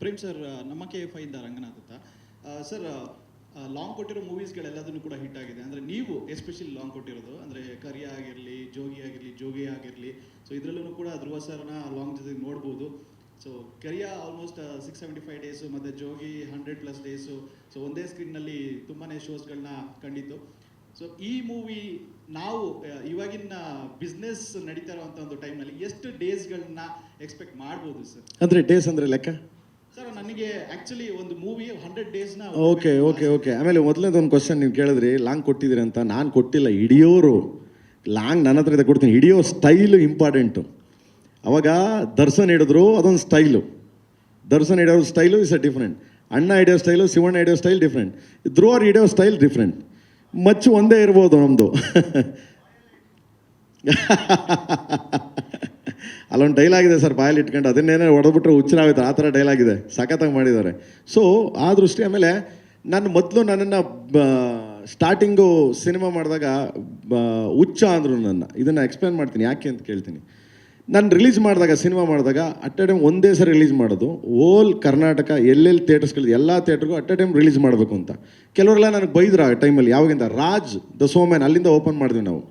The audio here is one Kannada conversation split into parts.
ಪ್ರೇಮ್ ಸರ್ ನಮ್ಮ ಕೆ ಎಫ್ ಇಂದ ರಂಗನಾಥ್ ಅಂತ. ಸರ್ ಲಾಂಗ್ ಕೊಟ್ಟಿರೋ ಮೂವೀಸ್ಗಳೆಲ್ಲದನ್ನು ಕೂಡ ಹಿಟ್ ಆಗಿದೆ. ಅಂದರೆ ನೀವು ಎಸ್ಪೆಷಲಿ ಲಾಂಗ್ ಕೊಟ್ಟಿರೋದು, ಅಂದರೆ ಕರಿಯ ಆಗಿರಲಿ, ಜೋಗಿ ಆಗಿರಲಿ ಜೋಗಿ ಆಗಿರಲಿ. ಸೊ ಇದರಲ್ಲೂ ಕೂಡ ಧ್ರುವ ಸರ್ನ ಲಾಂಗ್ ಜೊತೆ ನೋಡ್ಬೋದು. So Kariya almost six seventy five days ಮತ್ತು Jogi hundred plus days so ಒಂದೇ ಸ್ಕ್ರೀನ್ನಲ್ಲಿ ತುಂಬಾ ಶೋಸ್ಗಳನ್ನ ಕಂಡಿತ್ತು ಸೊ ಈ ಮೂವಿ ನಾವು ಇವಾಗಿನ ಬಿಸ್ನೆಸ್ ನಡೀತಾ ಇರುವಂಥ ಒಂದು ಟೈಮ್ನಲ್ಲಿ ಎಷ್ಟು ಡೇಸ್ಗಳನ್ನ ಎಕ್ಸ್ಪೆಕ್ಟ್ ಮಾಡ್ಬೋದು ಸರ್ ಅಂದರೆ ಡೇಸ್ ಅಂದರೆ ಲೆಕ್ಕ? ಸರ್ ನನಗೆ ಆಕ್ಚುಲಿ ಒಂದು ಮೂವಿ ಹಂಡ್ರೆಡ್ ಡೇಸ್ನ ಓಕೆ ಓಕೆ ಓಕೆ ಆಮೇಲೆ ಮೊದಲನೇದು ಒಂದು ಕ್ವಶನ್ ನೀವು ಕೇಳಿದ್ರಿ ಲಾಂಗ್ ಕೊಟ್ಟಿದ್ರಿ ಅಂತ. ನಾನು ಕೊಟ್ಟಿಲ್ಲ ಹಿಡಿಯೋರು. ಲಾಂಗ್ ನನ್ನ ಹತ್ರ ಇದೆ ಕೊಡ್ತೀನಿ. ಹಿಡಿಯೋ ಸ್ಟೈಲು ಇಂಪಾರ್ಟೆಂಟು ಅವಾಗ ದರ್ಶನ್ ಹಿಡಿದ್ರು ಅದೊಂದು ಸ್ಟೈಲು ದರ್ಶನ್ ಹಿಡಿಯೋ ಸ್ಟೈಲು ಇಸ್ ಅ ಡಿಫ್ರೆಂಟ್ ಅಣ್ಣ ಹಿಡಿಯೋ ಸ್ಟೈಲು ಶಿವಣ್ಣ ಹಿಡಿಯೋ ಸ್ಟೈಲ್ ಡಿಫ್ರೆಂಟ್ ಧ್ರುವರ್ ಹಿಡಿಯೋ ಸ್ಟೈಲ್ ಡಿಫ್ರೆಂಟ್ ಮಚ್ಚು ಒಂದೇ ಇರ್ಬೋದು ನಮ್ಮದು ಅಲ್ಲೊಂದು ಡೈಲಾಗ್ ಇದೆ ಸರ್ ಬಾಯಲ್ಲಿ ಇಟ್ಕೊಂಡು. ಅದನ್ನೇನೇ ಹೊಡೆದ್ಬಿಟ್ರೆ ಹುಚ್ಚರಾಗುತ್ತೆ ಆ ಥರ ಡೈಲಾಗ್ ಇದೆ. ಸಖತ್ತಾಗಿ ಮಾಡಿದ್ದಾರೆ. ಸೊ ಆ ದೃಷ್ಟಿ ಆಮೇಲೆ ನಾನು ಮೊದಲು ನನ್ನನ್ನು ಸ್ಟಾರ್ಟಿಂಗು ಸಿನಿಮಾ ಮಾಡಿದಾಗ ಹುಚ್ಚ ಅಂದರು ನನ್ನ. ಇದನ್ನು ಎಕ್ಸ್ಪ್ಲೇನ್ ಮಾಡ್ತೀನಿ. ಯಾಕೆ ಅಂತ ಕೇಳ್ತೀನಿ. ನಾನು ರಿಲೀಸ್ ಮಾಡಿದಾಗ ಸಿನಿಮಾ ಮಾಡಿದಾಗ ಅಟ್ ಅ ಟೈಮ್ ಒಂದೇ ಸರಿ ರಿಲೀಸ್ ಮಾಡೋದು. ಓಲ್ ಕರ್ನಾಟಕ, ಎಲ್ಲೆಲ್ಲಿ ಥಿಯೇಟರ್ಸ್ಗಳಿದೆ ಎಲ್ಲ ಥಿಯೇಟ್ರಿಗೂ ಅಟ್ ಅ ಟೈಮ್ ರಿಲೀಸ್ ಮಾಡಬೇಕು ಅಂತ. ಕೆಲವರೆಲ್ಲ ನನಗೆ ಬೈದ್ರು ಆ ಟೈಮಲ್ಲಿ ಯಾವಾಗಿಂದ ರಾಜ್ ದ ಸೋಮ್ಯಾನ್ ಅಲ್ಲಿಂದ ಓಪನ್ ಮಾಡಿದ್ವಿ ನಾವು.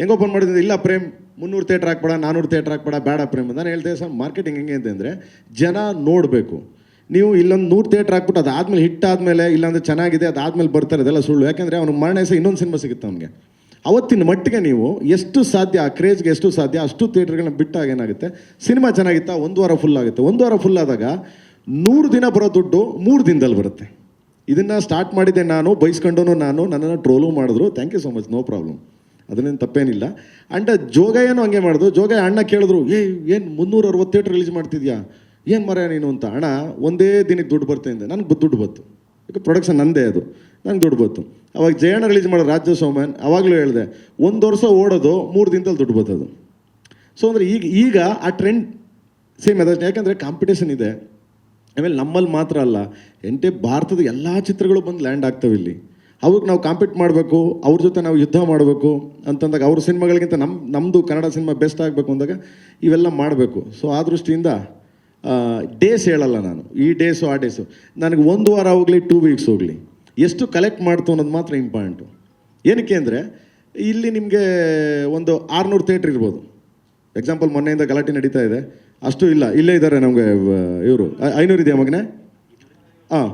ಹೆಂಗೆ ಓಪನ್ ಮಾಡಿದ್ವಿ ಇಲ್ಲ, ಪ್ರೇಮ್ ಮುನ್ನೂರು ಥಿಯೇಟ್ರ್ ಹಾಕ್ಬೇಡ ನಾನ್ನೂರು ಥಿಯೇಟ್ರ್ ಹಾಕ್ಬೇಡ, ಬೇಡ ಪ್ರೇಮ್ ನಾನು ಹೇಳ್ತೇವೆ ಸರ್ ಮಾರ್ಕೆಟಿಂಗ್ ಹೆಂಗೆ ಅಂತಂದರೆ ಜನ ನೋಡಬೇಕು. ನೀವು ಇಲ್ಲೊಂದು ನೂರು ಥಿಯೇಟ್ರ್ ಹಾಕ್ಬಿಟ್ಟು ಅದಾದಮೇಲೆ ಹಿಟ್ ಆದಮೇಲೆ ಇಲ್ಲಾಂದ್ರೆ ಚೆನ್ನಾಗಿದೆ, ಅದಾದಮೇಲೆ ಬರ್ತಾರೆ, ಅದೆಲ್ಲ ಸುಳ್ಳು. ಯಾಕೆಂದರೆ ಅವ್ನು ಮರಣ ಹೆಸರು ಇನ್ನೊಂದು ಸಿನಿಮಾ ಸಿಗುತ್ತೆ ಅವನಿಗೆ. ಅವತ್ತಿನ ಮಟ್ಟಿಗೆ ನೀವು ಎಷ್ಟು ಸಾಧ್ಯ, ಆ ಕ್ರೇಜ್ಗೆ ಎಷ್ಟು ಸಾಧ್ಯ, ಅಷ್ಟು ಥಿಯೇಟ್ರ್ಗಳನ್ನ ಬಿಟ್ಟಾಗ ಏನಾಗುತ್ತೆ? ಸಿನಿಮಾ ಚೆನ್ನಾಗಿತ್ತಾ? ಒಂದು ವಾರ ಫುಲ್ ಆಗುತ್ತೆ. ಒಂದು ವಾರ ಫುಲ್ ಆದಾಗ ನೂರು ದಿನ ಬರೋ ದುಡ್ಡು ಮೂರು ದಿನದಲ್ಲಿ ಬರುತ್ತೆ. ಇದನ್ನು ಸ್ಟಾರ್ಟ್ ಮಾಡಿದೆ ನಾನು ಬಯಸ್ಕೊಂಡು ನಾನು, ನನ್ನನ್ನು ಟ್ರೋಲು ಮಾಡಿದ್ರು. Thank you so much no problem ಅದನ್ನೇನು ತಪ್ಪೇನಿಲ್ಲ. ಆ್ಯಂಡ್ ಜೋಗಯ್ಯನೂ ಹಂಗೆ ಮಾಡಿದ್ರು ಜೋಗಯ್ಯ ಅಣ್ಣ ಕೇಳಿದ್ರು, ಏ, ಏನು ಮುನ್ನೂರ ಅರವತ್ತು ಥಿಯೇಟ್ರ್ ರಿಲೀಸ್ ಮಾಡ್ತಿದ್ಯಾ? ಏನು ಮರ ನೀನು ಅಂತ? ಅಣ್ಣ, ಒಂದೇ ದಿನಕ್ಕೆ ದುಡ್ಡು ಬರ್ತಾಯಿದ್ದೆ ನನಗೆ ದುಡ್ಡು ಬತ್ತು ಯಾಕೆ ಪ್ರೊಡಕ್ಷನ್ ನಂದೇ ಅದು. ನಂಗೆ ದುಡ್ಡು ಬತ್ತು ಅವಾಗ ಜಯಣ್ಣ ರಿಲೀಸ್ ಮಾಡೋ ರಾಜ್ಯ ಸೋಮನ್, ಅವಾಗಲೂ ಹೇಳಿದೆ, ಒಂದು ವರ್ಷ ಓಡೋದು, ಮೂರು ದಿನದಲ್ಲಿ ದುಡ್ಡು ಬತ್ತದು ಸೊ ಅಂದರೆ ಈಗ ಈಗ ಆ ಟ್ರೆಂಡ್ ಸೇಮ್ ಅದ. ಯಾಕಂದರೆ ಕಾಂಪಿಟೇಷನ್ ಇದೆ. ಆಮೇಲೆ ನಮ್ಮಲ್ಲಿ ಮಾತ್ರ ಅಲ್ಲ ಎಂಟೇ ಭಾರತದ ಎಲ್ಲ ಚಿತ್ರಗಳು ಬಂದು ಲ್ಯಾಂಡ್ ಆಗ್ತವೆ ಇಲ್ಲಿ. ಅವ್ರಿಗೆ ನಾವು ಕಾಂಪೀಟ್ ಮಾಡಬೇಕು, ಅವ್ರ ಜೊತೆ ನಾವು ಯುದ್ಧ ಮಾಡಬೇಕು ಅಂತಂದಾಗ ಅವ್ರ ಸಿನಿಮಾಗಳಿಗಿಂತ ನಮ್ಮ ನಮ್ಮದು ಕನ್ನಡ ಸಿನಿಮಾ ಬೆಸ್ಟ್ ಆಗಬೇಕು ಅಂದಾಗ ಇವೆಲ್ಲ ಮಾಡಬೇಕು. ಸೊ ಆ ದೃಷ್ಟಿಯಿಂದ ಡೇಸ್ ಹೇಳಲ್ಲ ನಾನು. ಈ ಡೇಸು ಆ ಡೇಸು ನನಗೆ ಒಂದು ವಾರ ಹೋಗಲಿ ಟೂ ವೀಕ್ಸ್ ಹೋಗಲಿ. ಎಷ್ಟು ಕಲೆಕ್ಟ್ ಮಾಡ್ತು ಅನ್ನೋದು ಮಾತ್ರ ಇಂಪಾರ್ಟೆಂಟು ಏನಕ್ಕೆ ಅಂದರೆ, ಇಲ್ಲಿ ನಿಮಗೆ ಒಂದು ಆರುನೂರು ಥಿಯೇಟ್ರ್ ಇರ್ಬೋದು. ಎಕ್ಸಾಂಪಲ್ ಮೊನ್ನೆಯಿಂದ ಗಲಾಟೆ ನಡೀತಾ ಇದೆ. ಅಷ್ಟು ಇಲ್ಲ. ಇಲ್ಲೇ ಇದ್ದಾರೆ ನಮಗೆ, ಇವರು. ಐನೂರು ಇದೆಯಾ ಮಗನೇ? ಹಾಂ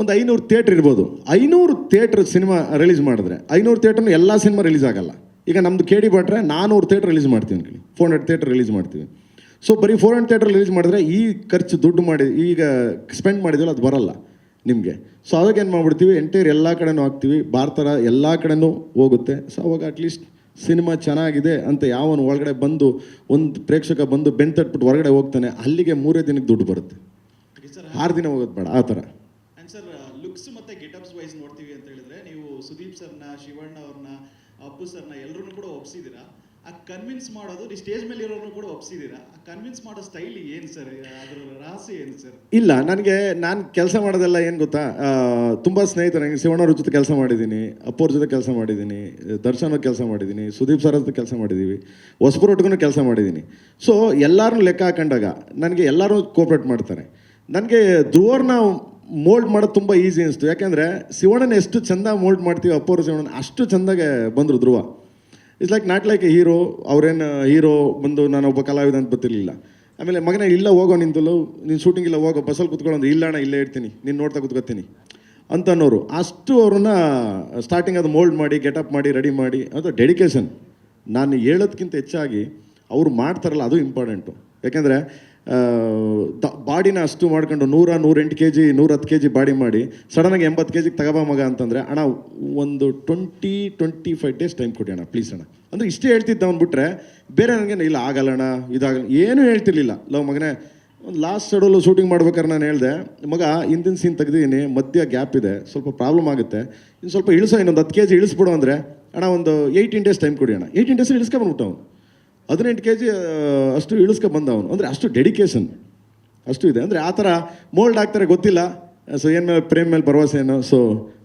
ಒಂದು ಐನೂರು ಥಿಯೇಟ್ರ್ ಇರ್ಬೋದು. ಐನೂರು ಥಿಯೇಟ್ರ್ ಸಿನಿಮಾ ರಿಲೀಸ್ ಮಾಡಿದ್ರೆ, ಐನೂರು ಥಿಯೇಟ್ರ್ನ ಎಲ್ಲ ಸಿನಿಮಾ ರಿಲೀಸ್ ಆಗಲ್ಲ. ಈಗ ನಮ್ಮದು ಕೆ ಡಿ ಭಟ್ರೆ ನಾನ್ನೂರು ಥಿಯೇಟ್ರ್ ರಿಲೀಸ್ ಮಾಡ್ತೀವಿ ಅನ್ಕೊಳ್ಳಿ ಫೋರ್ ಹಂಡ್ರೆಡ್ ಥಿಯೇಟ್ರ್ ರಿಲೀಸ್ ಮಾಡ್ತೀವಿ. ಸೊ ಬರೀ ಫೋರ್ ಹಂಡ್ರೆಡ್ ಥಿಯೇಟ್ರ್ ರಿಲೀಸ್ ಮಾಡಿದ್ರೆ ಈ ಖರ್ಚು ದುಡ್ಡು ಮಾಡಿ, ಈಗ ಸ್ಪೆಂಡ್ ಮಾಡಿದ್ವಲ್ಲ, ಅದು ಬರಲ್ಲ ನಿಮಗೆ. ಸೊ ಅವಾಗ ಏನು ಮಾಡ್ಬಿಡ್ತೀವಿ? ಎಂಟೈರ್ ಎಲ್ಲ ಕಡೆನೂ ಹಾಕ್ತೀವಿ. ಭಾರತದ ಎಲ್ಲ ಕಡೆನೂ ಹೋಗುತ್ತೆ. ಸೊ ಅವಾಗ ಅಟ್ಲೀಸ್ಟ್ ಸಿನಿಮಾ ಚೆನ್ನಾಗಿದೆ ಅಂತ ಯಾವನು ಒಳಗಡೆ ಬಂದು, ಒಂದು ಪ್ರೇಕ್ಷಕ ಬಂದು ಬೆನ್ ತಟ್ಬಿಟ್ಟು ಹೊರಗಡೆ ಹೋಗ್ತಾನೆ, ಅಲ್ಲಿಗೆ ಮೂರೇ ದಿನಕ್ಕೆ ದುಡ್ಡು ಬರುತ್ತೆ. ಆರು ದಿನ ಹೋಗೋದು ಬೇಡ, ಆ ಥರ ಸರ್ ಲುಕ್ಸ್ ಮತ್ತೆ ಗೆಟಪ್ಸ್ ವೈಸ್ ನೋಡ್ತೀವಿ ಅಂತ ಹೇಳಿದ್ರೆ, ನೀವು ಸುದೀಪ್ ಸರ್ನ, ಶಿವಣ್ಣ ಅವ್ರನ್ನ ಅಪ್ಪು ಸರ್ನ ಎಲ್ಲರೂ ಕೂಡ ಒಪ್ಸಿದ್ದೀರಾ? ಆ ಕನ್ವಿನ್ಸ್ ಮಾಡೋದು ನೀವು ಸ್ಟೇಜ್ ಮೇಲೆ ಇರೋರು ಕೂಡ ಒಪ್ಸಿದ್ದೀರಾ? ಆ ಕನ್ವಿನ್ಸ್ ಮಾಡೋ ಸ್ಟೈಲ್ ಏನು ಸರ್ ಅದರ ರಹಸ್ಯ ಏನು ಸರ್ ಇಲ್ಲ, ನನಗೆ, ನಾನು ಕೆಲಸ ಮಾಡೋದೆಲ್ಲ ಏನು ಗೊತ್ತಾ? ತುಂಬ ಸ್ನೇಹಿತರು ನನಗೆ ಶಿವಣ್ಣವ್ರ ಜೊತೆ ಕೆಲಸ ಮಾಡಿದ್ದೀನಿ ಅಪ್ಪವ್ರ ಜೊತೆ ಕೆಲಸ ಮಾಡಿದ್ದೀನಿ, ದರ್ಶನ ಕೆಲಸ ಮಾಡಿದ್ದೀನಿ, ಸುದೀಪ್ ಸರ್ ಜೊತೆ ಕೆಲಸ ಮಾಡಿದ್ದೀವಿ ಹೊಸಪುರೊಟ್ಟಿಗೂ ಕೆಲಸ ಮಾಡಿದ್ದೀನಿ ಸೊ ಎಲ್ಲರೂ ಲೆಕ್ಕ ಹಾಕೊಂಡಾಗ, ನನಗೆ ಎಲ್ಲರೂ ಕೋಪ್ರೇಟ್ ಮಾಡ್ತಾರೆ. ನನಗೆ ಧ್ರುವರ್ನ ಮೋಲ್ಡ್ ಮಾಡೋದು ತುಂಬ ಈಸಿ ಅನಿಸ್ತು. ಯಾಕೆಂದರೆ ಶಿವಣ್ಣನ ಎಷ್ಟು ಚಂದ ಮೋಲ್ಡ್ ಮಾಡ್ತೀವಿ ಅಪ್ಪೋರ್ ಶಿವಣ್ಣನ ಅಷ್ಟು ಚಂದಾಗೆ ಬಂದರು Dhruva. It's like not like a hero ಅವ್ರೇನು ಹೀರೋ ಬಂದು ನಾನು ಒಬ್ಬ ಕಲಾವಿದ ಅಂತ ಗೊತ್ತಿರಲಿಲ್ಲ. ಆಮೇಲೆ ಮಗನೇ, ಇಲ್ಲ, ಹೋಗೋ ನಿಂತಲು ನೀನು ಶೂಟಿಂಗ್ ಇಲ್ಲ, ಹೋಗೋ, ಬಸ್ಸಲ್ಲಿ ಕುತ್ಕೊಳ್ಳೋದು ಇಲ್ಲ ಅಣ್ಣ, ಇಲ್ಲೇ ಇರ್ತೀನಿ, ನೀನು ನೋಡ್ತಾ ಕುತ್ಕೋತೀನಿ ಅಂತ ಅನ್ನೋರು. ಅಷ್ಟು ಅವ್ರನ್ನ ಸ್ಟಾರ್ಟಿಂಗ್ ಅದು ಮೋಲ್ಡ್ ಮಾಡಿ ಗೆಟಪ್ ಮಾಡಿ ರೆಡಿ ಮಾಡಿ, ಅದು ಡೆಡಿಕೇಶನ್ ನಾನು ಹೇಳೋದಕ್ಕಿಂತ ಹೆಚ್ಚಾಗಿ ಅವ್ರು ಮಾಡ್ತಾರಲ್ಲ, ಅದು ಇಂಪಾರ್ಟೆಂಟು ಯಾಕೆಂದರೆ ಬಾಡಿನ ಅಷ್ಟು ಮಾಡ್ಕೊಂಡು ನೂರ ನೂರೆಂಟು ಕೆ ಜಿ ನೂರ ಹತ್ತು ಕೆ ಜಿ ಬಾಡಿ ಮಾಡಿ ಸಡನ್ನಾಗಿ ಎಂಬತ್ತು ಕೆ ಜಿಗೆ ತಗೋಬ ಮಗ ಅಂತಂದರೆ, ಅಣ್ಣ, ಒಂದು twenty twenty five days time ಕೊಡಿ ಅಣ್ಣ ಪ್ಲೀಸ್ ಅಣ್ಣ. ಅಂದರೆ ಇಷ್ಟೇ ಹೇಳ್ತಿದ್ದ ಬಿಟ್ಟರೆ ಬೇರೆ ನನಗೆ ಇಲ್ಲ ಆಗಲ್ಲಣ್ಣ ಇದಾಗಲ್ಲ, ಏನೂ ಹೇಳ್ತಿರ್ಲಿಲ್ಲ. ಲವ್ ಮಗನೇ, ಒಂದು ಲಾಸ್ಟ್ ಶೆಡ್ಯೂಲು ಶೂಟಿಂಗ್ ಮಾಡ್ಬೇಕಾದ್ರೆ ನಾನು ಹೇಳಿದೆ, ಮಗ, ಹಿಂದಿನ ಸೀನ್ ತೆಗ್ದಿದ್ದೀನಿ, ಮಧ್ಯ ಗ್ಯಾಪ್ ಇದೆ, ಸ್ವಲ್ಪ ಪ್ರಾಬ್ಲಮ್ ಆಗುತ್ತೆ, ಇನ್ನು ಸ್ವಲ್ಪ ಇಳಿಸೋ ಇನ್ನೊಂದು ಹತ್ತು ಕೆ ಜಿ ಇಳಿಸ್ಬಿಡು ಅಂದರೆ, ಅಣ್ಣ, ಒಂದು ಏಯ್ಟೀನ್ ಡೇಸ್ ಟೈಮ್ ಕೊಡಿ ಅಣ್ಣ. ಏಯ್ಟೀನ್ ಡೇಸ್ ಇಳಿಸ್ಕೊಂಡ್ಬಿಟ್ಟು ಅವನು ಹದಿನೆಂಟು ಕೆ ಜಿ ಅಷ್ಟು ಇಳಿಸ್ಕೊ ಬಂದ ಅವನು ಅಂದರೆ ಅಷ್ಟು ಡೆಡಿಕೇಶನ್ ಅಷ್ಟು ಇದೆ. ಅಂದರೆ ಆ ಥರ ಮೋಲ್ಡ್ ಆಗ್ತಾರೆ, ಗೊತ್ತಿಲ್ಲ. ಸೊ ಏನು ಮೇಲೆ, ಪ್ರೇಮ್ ಮೇಲೆ ಭರವಸೆ ಏನು? ಸೊ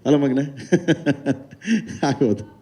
ಅಲ್ಲ ಮಗನೇ. ಆಗೋದು